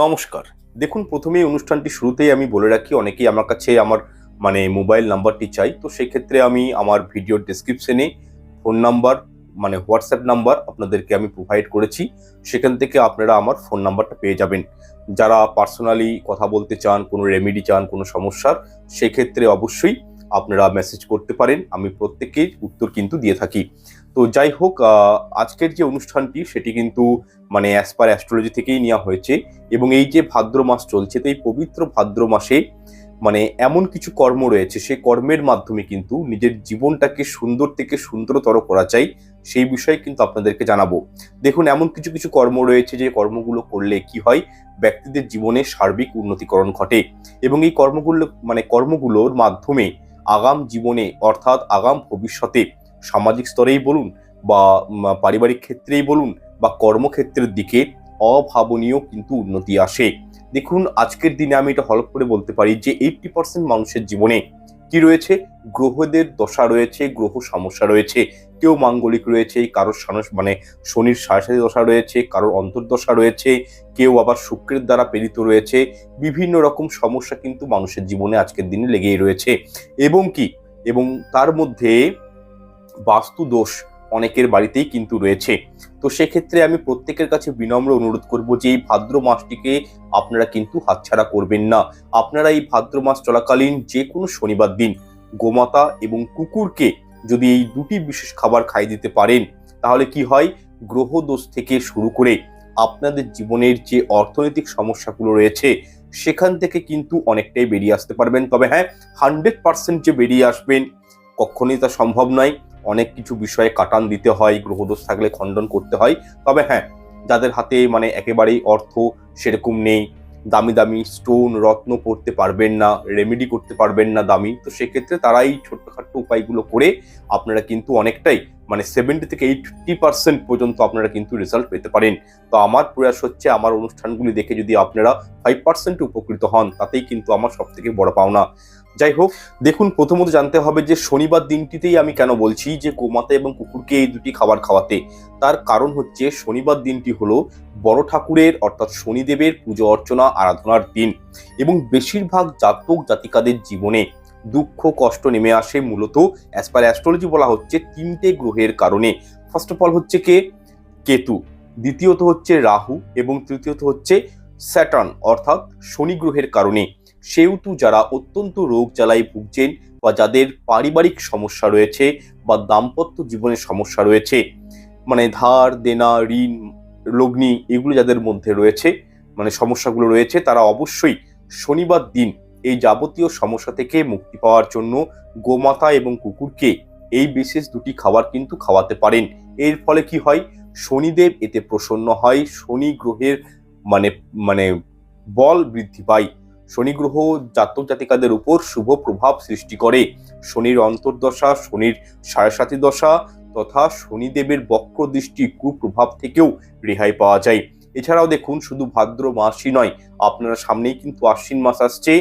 নমস্কার। দেখুন প্রথমে অনুষ্ঠানটি শুরুতেই আমি বলে রাখি, অনেকেই আমার কাছে আমার মানে মোবাইল নাম্বারটি চাই। তো সেক্ষেত্রে আমি আমার ভিডিও ডিসক্রিপশনে ফোন নাম্বার মানে হোয়াটসঅ্যাপ নাম্বার আপনাদেরকে আমি প্রোভাইড করেছি। সেখান থেকে আপনারা আমার ফোন নাম্বারটা পেয়ে যাবেন। যারা পার্সোনালি কথা বলতে চান, কোনো রেমেডি চান, কোনো সমস্যার, সেক্ষেত্রে অবশ্যই আপনারা মেসেজ করতে পারেন, আমি প্রত্যেকের উত্তর কিন্তু দিয়ে থাকি। তো যাই হোক আজকের যে অনুষ্ঠানটি, সেটি কিন্তু মানে অ্যাজ পার অ্যাস্ট্রোলজি থেকেই নেওয়া হয়েছে এবং এই যে ভাদ্র মাস চলছে, তো এই পবিত্র ভাদ্র মাসে মানে এমন কিছু কর্ম রয়েছে সেই কর্মের মাধ্যমে কিন্তু নিজের জীবনটাকে সুন্দর থেকে সুন্দরতর করা চাই, সেই বিষয়ে কিন্তু আপনাদেরকে জানাব। দেখুন, এমন কিছু কিছু কর্ম রয়েছে, যে কর্মগুলো করলে কি হয়? ব্যক্তিদের জীবনে সার্বিক উন্নতিকরণ ঘটে এবং এই কর্মগুলো মানে কর্মগুলোর মাধ্যমে আগাম জীবনে, অর্থাৎ আগাম ভবিষ্যতে সামাজিক স্তরেই বলুন বা পারিবারিক ক্ষেত্রেই বলুন বা কর্মক্ষেত্রের দিকে অভাবনীয় কিন্তু উন্নতি আসে। দেখুন, আজকের দিনে আমি এটা হলপ করে বলতে পারি যে এইটটি পার্সেন্ট মানুষের জীবনে কি রয়েছে? গ্রহদের দশা রয়েছে, গ্রহ সমস্যা রয়েছে। কেউ মাঙ্গলিক রয়েছে কারোর সানস মানে শনির সাড়ে দশা রয়েছে, কারোর অন্তর্দশা রয়েছে, কেউ আবার শুক্রের দ্বারা প্রেরিত রয়েছে, বিভিন্ন রকম সমস্যা কিন্তু মানুষের জীবনে আজকের দিনে লেগেই রয়েছে। এবং কি? এবং তার মধ্যে বাস্তু দোষ অনেকের বাড়িতেই কিন্তু রয়েছে। তো সেক্ষেত্রে আমি প্রত্যেকের কাছে বিনম্র অনুরোধ করব যে এই ভাদ্র মাসটিকে আপনারা কিন্তু হাতছাড়া করবেন না। আপনারা এই ভাদ্র মাস চলাকালীন যে কোনো শনিবার দিন গোমাতা এবং কুকুরকে যদি এই দুটি বিশেষ খাবার খাই দিতে পারেন, তাহলে কি হয়? গ্রহ দোষ থেকে শুরু করে আপনাদের জীবনের যে অর্থনৈতিক সমস্যাগুলো রয়েছে, সেখান থেকে কিন্তু অনেকটাই বেরিয়ে আসতে পারবেন। তবে হ্যাঁ হান্ড্রেড পার্সেন্ট যে বেরিয়ে আসবেন, কখনোই তা সম্ভব নয়। অনেক কিছু বিষয়ে কাটান দিতে হয়, গ্রহদোষ থাকলে খণ্ডন করতে হয়। তবে হ্যাঁ যাদের হাতে মানে একেবারেই অর্থ সেরকম নেই দামি দামি স্টোন রত্ন পড়তে পারবেন না রেমেডি করতে পারবেন না দামি। তো সেক্ষেত্রে তারা এই ছোট্টখাট্ট উপায়গুলো করে আপনারা কিন্তু অনেকটাই মানে সেভেন্টি থেকে এইটটি পার্সেন্ট পর্যন্ত আপনারা কিন্তু রেজাল্ট পেতে পারেন। তো আমার প্রয়াস হচ্ছে আমার অনুষ্ঠানগুলি দেখে যদি আপনারা ফাইভ পার্সেন্ট উপকৃত হন, তাতেই কিন্তু আমার সব থেকে বড় পাওনা। যাই হোক, দেখুন, প্রথমত জানতে হবে যে শনিবার দিনটিতেই আমি কেন বলছি যে গোমাতা এবং কুকুরকে এই দুটি খাবার খাওয়াতে। তার কারণ হচ্ছে শনিবার দিনটি হলো বড় ঠাকুরের, অর্থাৎ শনিদেবের পুজো অর্চনা, আরাধনার দিন। এবং বেশিরভাগ জাতক জাতিকাদের জীবনে দুঃখ, কষ্ট নেমে আসে মূলত অ্যাজ পার অ্যাস্ট্রোলজি বলা হচ্ছে তিনটে গ্রহের কারণে। ফার্স্ট অফ অল হচ্ছে কে? কেতু। দ্বিতীয়ত হচ্ছে রাহু এবং তৃতীয়ত হচ্ছে স্যাটার্ন, অর্থাৎ শনি গ্রহের কারণে। সেহেতু যারা অত্যন্ত রোগ জ্বালায় ভুগছেন বা যাদের পারিবারিক সমস্যা রয়েছে বা দাম্পত্য জীবনের সমস্যা রয়েছে মানে ধার, দেনা, ঋণ, লগ্নি এগুলো যাদের মধ্যে রয়েছে মানে সমস্যাগুলো রয়েছে, তারা অবশ্যই শনিবার দিন এই যাবতীয় সমস্যা থেকে মুক্তি পাওয়ার জন্য গোমাতা এবং কুকুরকে এই বিশেষ দুটি খাবার কিন্তু খাওয়াতে পারেন। এর ফলে কি হয়? শনিদেব এতে প্রসন্ন হয়, শনি গ্রহের মানে মানে বল বৃদ্ধি পায়। শনি গ্রহ জাতক জাতিকাদের উপর শুভ প্রভাব সৃষ্টি করে। শনির অন্তর্দশা, শনির সাড়ে সাতি দশা তথা শনিদেবের বক্র দৃষ্টি কুপ্রভাব থেকেও রেহাই পাওয়া যায়। এছাড়াও দেখুন, শুধু ভাদ্র মাসই নয়, আপনারা সামনেই কিন্তু আশ্বিন মাস আসছে।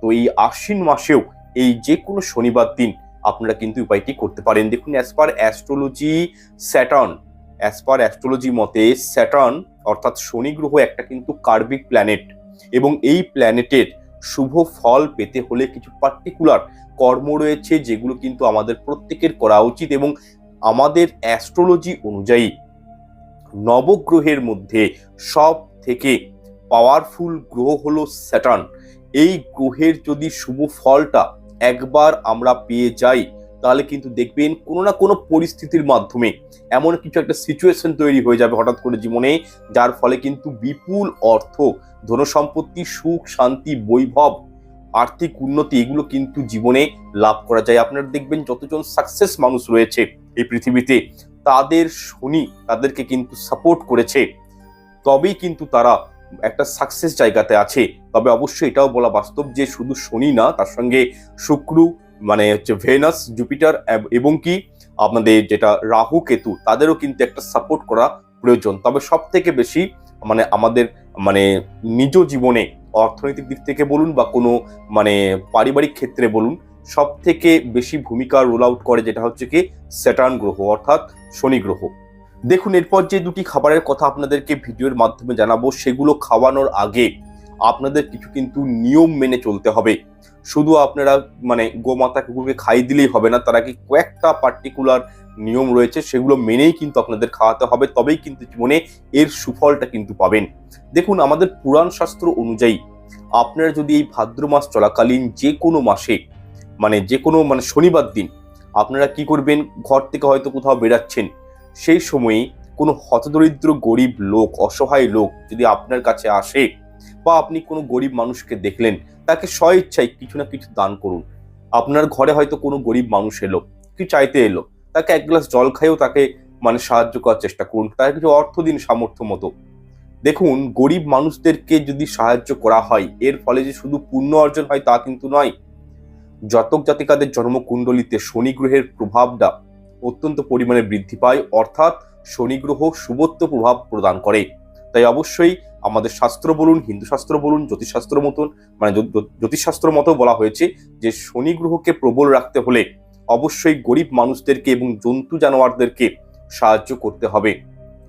তো এই আশ্বিন মাসেও এই যে কোনো শনিবার দিন আপনারা কিন্তু উপায়টি করতে পারেন। দেখুন as per astrology Saturn as per astrology মতে স্যাটার্ন অর্থাৎ শনি গ্রহ একটা কিন্তু কার্বিক প্ল্যানেট এবং এই প্ল্যানেটের শুভ ফল পেতে হলে কিছু পার্টিকুলার কর্ম রয়েছে যেগুলো কিন্তু আমাদের প্রত্যেকের করা উচিত এবং আমাদের অ্যাস্ট্রোলজি অনুযায়ী নবগ্রহের মধ্যে সব থেকে পাওয়ারফুল গ্রহ হলো স্যাটার্ন এই গ্রহের যদি শুভ ফলটা একবার আমরা পেয়ে যাই তাহলে কিন্তু দেখবেন কোনো না কোনো পরিস্থিতির মাধ্যমে এমন কিছু একটা সিচুয়েশন তৈরি হয়ে যাবে হঠাৎ করে জীবনে, যার ফলে কিন্তু বিপুল অর্থ, ধনসম্পত্তি, সুখ, শান্তি, বৈভব, আর্থিক উন্নতি এগুলো কিন্তু জীবনে লাভ করা যায়। আপনারা দেখবেন যতজন সাকসেস মানুষ রয়েছে এই পৃথিবীতে, তাদের শনি তাদেরকে কিন্তু সাপোর্ট করেছে। তবেই কিন্তু তারা একটা সাকসেস জায়গাতে আছে। তবে অবশ্যই এটাও বলা বাস্তব যে শুধু শনি না, তার সঙ্গে শুক্র মানে হচ্ছে ভেনাস জুপিটার এবং কি আমাদের যেটা রাহু, কেতু, তাদেরও কিন্তু একটা সাপোর্ট করা প্রয়োজন। তবে সব থেকে বেশি মানে আমাদের মানে নিজ জীবনে অর্থনৈতিক দিক থেকে বলুন বা কোনো মানে পারিবারিক ক্ষেত্রে বলুন সব থেকে বেশি ভূমিকা রোল আউট করে যেটা হচ্ছে কি স্যাটার্ন গ্রহ অর্থাৎ শনি গ্রহ। দেখুন, এরপর যে দুটি খাবারের কথা আপনাদেরকে ভিডিওর মাধ্যমে জানাব, সেগুলো খাওয়ানোর আগে আপনাদের কিছু কিন্তু নিয়ম মেনে চলতে হবে। শুধু আপনারা মানে গোমাতা কুকুরকে খাই দিলেই হবে না, তারা কি কয়েকটা পার্টিকুলার নিয়ম রয়েছে, সেগুলো মেনেই কিন্তু আপনাদের খাওয়াতে হবে, তবেই কিন্তু জীবনে এর সুফলটা কিন্তু পাবেন। দেখুন, আমাদের পুরাণ শাস্ত্র অনুযায়ী আপনারা যদি এই ভাদ্র মাস চলাকালীন যে কোনো মাসে মানে যে কোনো মানে শনিবার দিন আপনারা কি করবেন, ঘর থেকে হয়তো কোথাও বেরাচ্ছেন, সেই সময়ে কোনো হতদরিদ্র গরিব লোক, অসহায় লোক যদি আপনার কাছে আসে বা আপনি কোনো গরিব মানুষকে দেখলেন তাকে স্ব ইচ্ছায় কিছু না কিছু দান করুন। আপনার ঘরে হয়তো কোনো গরিব মানুষ এলো কিছু চাইতে এলো? তাকে এক গ্লাস জল খাইয়েও তাকে মানে সাহায্য করার চেষ্টা করুন। তাকে কিছু অর্থ দিন, সামর্থ্য মতো। দেখুন, গরিব মানুষদেরকে যদি সাহায্য করা হয়, এর ফলে যে শুধু পুণ্য অর্জন হয় তা কিন্তু নয়। জাতক জাতিকাদের জন্মকুণ্ডলিতে শনি গ্রহের প্রভাবটা অত্যন্ত পরিমাণে বৃদ্ধি পায়। অর্থাৎ শনি গ্রহ শুভত্ব প্রভাব প্রদান করে। তাই অবশ্যই আমাদের শাস্ত্র বলুন, হিন্দু শাস্ত্র বলুন, জ্যোতিষশাস্ত্র মতন মানে জ্যোতি- জ্যোতি- জ্যোতিষশাস্ত্র মতো বলা হয়েছে যে শনি গ্রহকে প্রবল রাখতে হলে অবশ্যই গরিব মানুষদেরকে এবং জন্তু জানোয়ারদেরকে সাহায্য করতে হবে।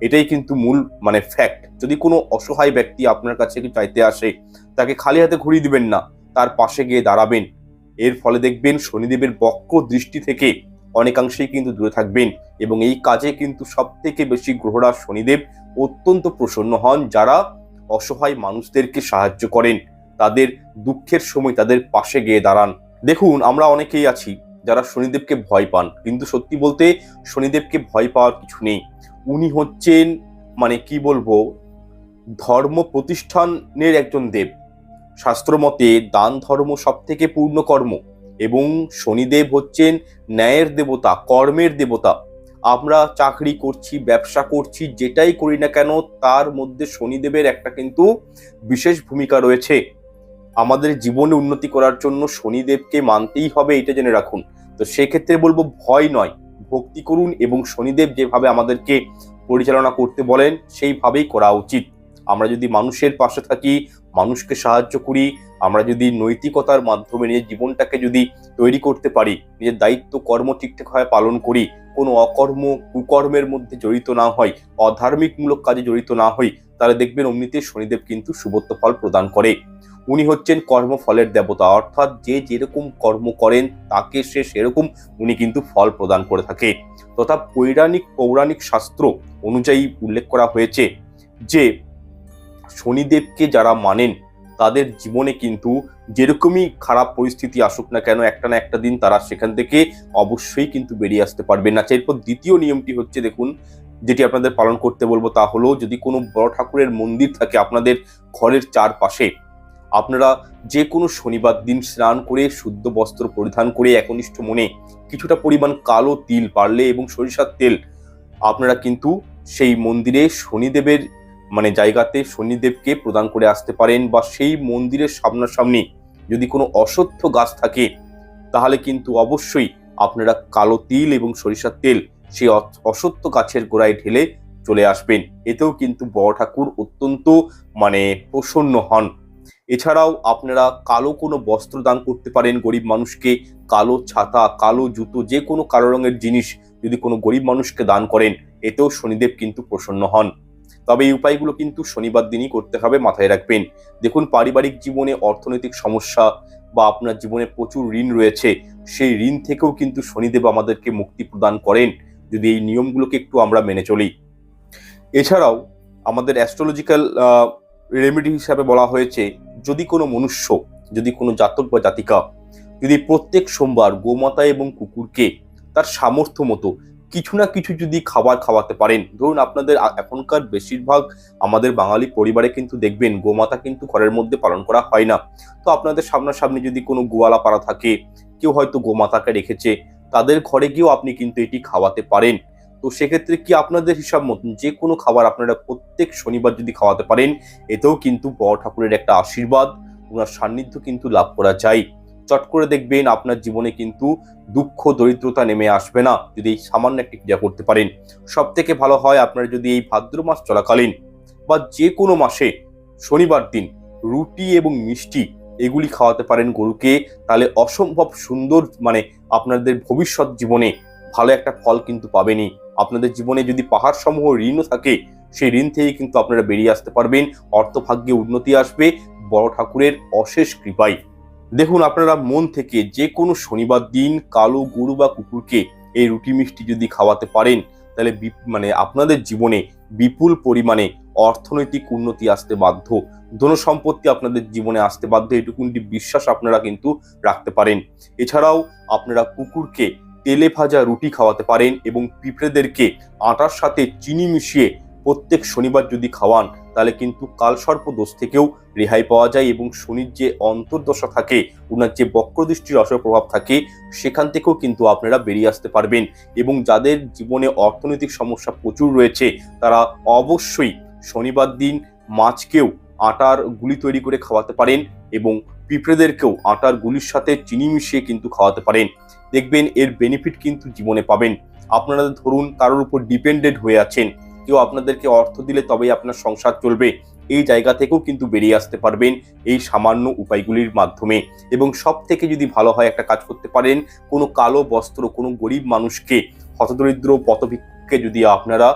এটাই কিন্তু মূল মানে ফ্যাক্ট যদি কোনো অসহায় ব্যক্তি আপনার কাছে চাইতে আসে, তাকে খালি হাতে ঘুরিয়ে দিবেন না, তার পাশে গিয়ে দাঁড়াবেন। এর ফলে দেখবেন শনিদেবের বক্র দৃষ্টি থেকে অনেকাংশেই কিন্তু দূরে থাকবেন এবং এই কাজে কিন্তু সব থেকে বেশি গ্রহরা শনিদেব। অত্যন্ত প্রসন্ন হন যারা অসহায় মানুষদেরকে সাহায্য করেন। তাদের দুঃখের সময় তাদের পাশে গিয়ে দাঁড়ান। দেখুন, আমরা অনেকেই আছি যারা শনিদেবকে ভয় পান, কিন্তু সত্যি বলতে শনিদেবকে ভয় পাওয়ার কিছু নেই। উনি হচ্ছেন মানে কি বলব, ধর্ম প্রতিষ্ঠানের একজন দেব। শাস্ত্র মতে দান ধর্ম সব থেকে পূর্ণ কর্ম এবং শনিদেব হচ্ছেন ন্যায়ের দেবতা, কর্মের দেবতা। আমরা চাকরি করছি, ব্যবসা করছি, যেটাই করি না কেন, তার মধ্যে শনিদেবের একটা কিন্তু বিশেষ ভূমিকা রয়েছে। আমাদের জীবনে উন্নতি করার জন্য শনিদেবকে মানতেই হবে, এটা জেনে রাখুন। তো সেক্ষেত্রে বলব, ভয় নয়। ভক্তি করুন এবং শনিদেব যেভাবে আমাদেরকে পরিচালনা করতে বলেন, সেইভাবেই করা উচিত। আমরা যদি মানুষের পাশে থাকি, মানুষকে সাহায্য করি, আমরা যদি নৈতিকতার মাধ্যমে নিজের জীবনটাকে যদি তৈরি করতে পারি, নিজের দায়িত্ব, কর্ম ঠিকঠাকভাবে পালন করি কোনো অকর্ম, কুকর্মের মধ্যে জড়িত না হয়, অধার্মিকমূলক কাজে জড়িত না হই, তাহলে দেখবেন অমনিতে শনিদেব কিন্তু শুভত্ব ফল প্রদান করে। উনি হচ্ছেন কর্মফলের দেবতা, অর্থাৎ যে যেরকম কর্ম করেন, তাকে সে সেরকম উনি কিন্তু ফল প্রদান করে থাকে। তথা পৌরাণিক পৌরাণিক শাস্ত্র অনুযায়ী উল্লেখ করা হয়েছে যে, শনিদেবকে যারা মানেন তাদের জীবনে কিন্তু যেরকমই খারাপ পরিস্থিতি আসুক না কেন, একটা না একটা দিন তারা সেখান থেকে অবশ্যই কিন্তু বেরিয়ে আসতে পারবেন না। এরপর দ্বিতীয় নিয়মটি হচ্ছে দেখুন, যেটি আপনাদের পালন করতে বলব তা হলো, যদি কোনো বড় ঠাকুরের মন্দির থাকে আপনাদের ঘরের চারপাশে, আপনারা যে কোনো শনিবার দিন স্নান করে শুদ্ধ বস্ত্র পরিধান করে একনিষ্ঠ মনে কিছুটা পরিমাণ কালো তিল, পারলে এবং সরিষার তেল, আপনারা কিন্তু সেই মন্দিরে শনিদেবের মানে জায়গাতে শনিদেবকে প্রদান করে আসতে পারেন বা সেই মন্দিরের সামনাসামনি যদি কোনো অসত্য গাছ থাকে, তাহলে কিন্তু অবশ্যই আপনারা কালো তিল এবং সরিষার তেল সেই অসত্য গাছের গোড়ায় ঢেলে চলে আসবেন। এতেও কিন্তু বড় ঠাকুর অত্যন্ত মানে প্রসন্ন হন। এছাড়াও আপনারা কালো কোনো বস্ত্র দান করতে পারেন গরিব মানুষকে, কালো ছাতা, কালো জুতো, যে কোনো কালো রঙের জিনিস যদি কোনো গরিব মানুষকে দান করেন, এতেও শনিদেব কিন্তু প্রসন্ন হন। তবে এই উপায়গুলো কিন্তু শনিবার দিনই করতে হবে মাথায় রাখবেন। দেখুন, পারিবারিক জীবনে অর্থনৈতিক সমস্যা বা আপনার জীবনে প্রচুর ঋণ রয়েছে, সেই ঋণ থেকেও কিন্তু শনিদেব আমাদেরকে মুক্তি প্রদান করেন, যদি এই নিয়মগুলোকে একটু আমরা মেনে চলি। এছাড়াও আমাদের অ্যাস্ট্রোলজিক্যাল রেমেডি হিসাবে বলা হয়েছে, যদি কোনো মনুষ্য, যদি কোনো জাতক বা জাতিকা, যদি প্রত্যেক সোমবার গোমাতা এবং কুকুরকে তার সামর্থ্য মতো কিছু না কিছু যদি খাবার খাওয়াতে পারেন। ধরুন আপনাদের এখনকার বেশিরভাগ আমাদের বাঙালি পরিবারে কিন্তু দেখবেন গোমাতা কিন্তু ঘরের মধ্যে পালন করা হয় না। তো আপনাদের সামনাসামনি যদি কোনো গোয়ালা পাড়া থাকে, কেউ হয়তো গোমাতাকে রেখেছে, তাদের ঘরে গিয়েও আপনি কিন্তু এটি খাওয়াতে পারেন। তো সেক্ষেত্রে কি আপনাদের হিসাব মতন যে কোনো খাবার আপনারা প্রত্যেক শনিবার যদি খাওয়াতে পারেন, এতেও কিন্তু বড় ঠাকুরের একটা আশীর্বাদ, ওনার সান্নিধ্য কিন্তু লাভ করা যায়। চট করে দেখবেন আপনার জীবনে কিন্তু দুঃখ, দরিদ্রতা নেমে আসবে না। যদি এই সামান্য একটি ক্রিয়া করতে পারেন। সব থেকে ভালো হয় আপনারা যদি এই ভাদ্র মাস চলাকালীন বা যে কোনো মাসে শনিবার দিন রুটি এবং মিষ্টি এগুলি খাওয়াতে পারেন গরুকে, তাহলে অসম্ভব সুন্দর মানে আপনাদের ভবিষ্যৎ জীবনে ভালো একটা ফল কিন্তু পাবেনই। আপনাদের জীবনে যদি পাহাড় সমূহ ঋণও থাকে, সেই ঋণ থেকে কিন্তু আপনারা বেরিয়ে আসতে পারবেন। অর্থভাগ্যে উন্নতি আসবে। বড় ঠাকুরের অশেষ কৃপায়। দেখুন, আপনারা মন থেকে যে কোনো শনিবার দিন কালো গরু বা কুকুরকে এই রুটি মিষ্টি যদি খাওয়াতে পারেন, তাহলে মানে আপনাদের জীবনে বিপুল পরিমাণে অর্থনৈতিক উন্নতি আসতে বাধ্য। ধন সম্পত্তি আপনাদের জীবনে আসতে বাধ্য, এটুকুনটি বিশ্বাস আপনারা কিন্তু রাখতে পারেন। এছাড়াও আপনারা কুকুরকে তেলে ভাজা রুটি খাওয়াতে পারেন এবং পিঁপড়েদেরকে আটার সাথে চিনি মিশিয়ে প্রত্যেক শনিবার যদি খাওয়ান তাহলে কিন্তু কালসর্প দোষ থেকেও রেহাই পাওয়া যায় এবং শনির যে অন্তর্দশা থাকে ওনার যে বক্রদৃষ্টির অসর প্রভাব থাকে, সেখান থেকেও কিন্তু আপনারা বেরিয়ে আসতে পারবেন। এবং যাদের জীবনে অর্থনৈতিক সমস্যা প্রচুর রয়েছে, তারা অবশ্যই শনিবার দিন মাছকেও আটার গুলি তৈরি করে খাওয়াতে পারেন এবং পিঁপড়েদেরকেও আটার গুলির সাথে চিনি মিশিয়ে কিন্তু খাওয়াতে পারেন। দেখবেন এর বেনিফিট কিন্তু জীবনে পাবেন। আপনারা ধরুন কারোর উপর ডিপেন্ডেন্ট হয়ে আছেন কেউ আপনাদেরকে অর্থ দিলে তবেই আপনার সংসার চলবে, এই জায়গা থেকেও কিন্তু বেরিয়ে আসতে পারবেন এই সামান্য উপায়গুলির মাধ্যমে। এবং সব থেকে যদি ভালো হয় একটা কাজ করতে পারেন, কোনো কালো বস্ত্র, কোনো গরিব মানুষকে, হতদরিদ্র পথভিক্ষকে যদি আপনারা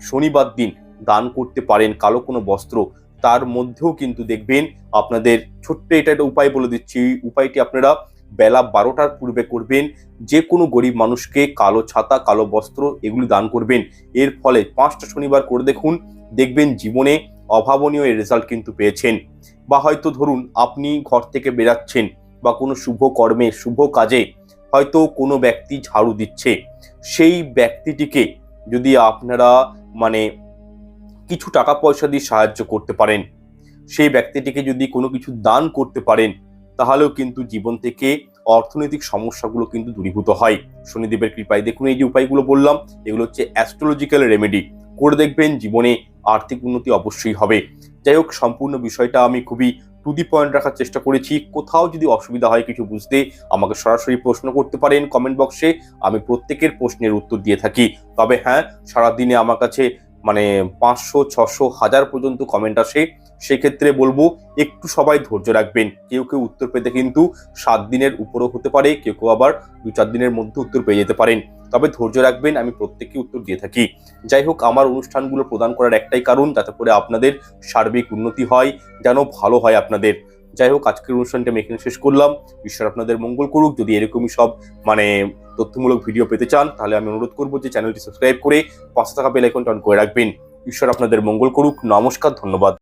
শনিবার দিন দান করতে পারেন কালো কোনো বস্ত্র, তার মধ্যেও কিন্তু দেখবেন আপনাদের ছোট্ট এটা একটা উপায় বলে দিচ্ছি, এই উপায়টি আপনারা বেলা বারোটার পূর্বে করবেন। যে কোনো গরিব মানুষকে কালো ছাতা, কালো বস্ত্র এগুলি দান করবেন। এর ফলে পাঁচটা শনিবার করে দেখুন, দেখবেন জীবনে অভাবনীয় এর রেজাল্ট কিন্তু পেয়েছেন। বা হয়তো ধরুন, আপনি ঘর থেকে বেরাচ্ছেন বা কোনো শুভ কর্মে, শুভ কাজে হয়তো কোনো ব্যক্তি ঝাড়ু দিচ্ছে। সেই ব্যক্তিটিকে যদি আপনারা মানে কিছু টাকা পয়সা দিয়ে সাহায্য করতে পারেন, সেই ব্যক্তিটিকে যদি কোনো কিছু দান করতে পারেন তাহলেও কিন্তু জীবন থেকে অর্থনৈতিক সমস্যাগুলো কিন্তু দূরীভূত হয়। শনিদেবের কৃপায় দেখুন এই যে উপায়গুলো বললাম, এগুলো হচ্ছে অ্যাস্ট্রোলজিক্যাল রেমেডি করে দেখবেন জীবনে আর্থিক উন্নতি অবশ্যই হবে। যাই হোক, সম্পূর্ণ বিষয়টা আমি খুবই টু দি পয়েন্ট রাখার চেষ্টা করেছি। কোথাও যদি অসুবিধা হয় কিছু বুঝতে আমাকে সরাসরি প্রশ্ন করতে পারেন কমেন্ট বক্সে আমি প্রত্যেকের প্রশ্নের উত্তর দিয়ে থাকি। তবে হ্যাঁ সারাদিনে আমার কাছে মানে পাঁচশো, ছশো, হাজার পর্যন্ত কমেন্ট আসে। সেক্ষেত্রে বলব একটু সবাই ধৈর্য রাখবেন। কেউ কেউ উত্তর পেতে কিন্তু সাত দিনের উপরও হতে পারে, কেউ কেউ আবার দু চার দিনের মধ্যে উত্তর পেয়ে যেতে পারেন। তবে ধৈর্য রাখবেন, আমি প্রত্যেককে উত্তর দিয়ে থাকি। যাই হোক, আমার অনুষ্ঠানগুলো প্রদান করার একটাই কারণ, যাতে করে আপনাদের সার্বিক উন্নতি হয়, যেন ভালো হয় আপনাদের। যাই হোক, আজকের অনুষ্ঠানটা আমি এখানে শেষ করলাম। ঈশ্বর আপনাদের মঙ্গল করুক। যদি এরকমই সব মানে তথ্যমূলক ভিডিও পেতে চান, তাহলে আমি অনুরোধ করব যে চ্যানেলটি সাবস্ক্রাইব করে পাঁচ টাকা বেল আইকনটা অন করে রাখবেন। ঈশ্বর আপনাদের মঙ্গল করুক। নমস্কার, ধন্যবাদ।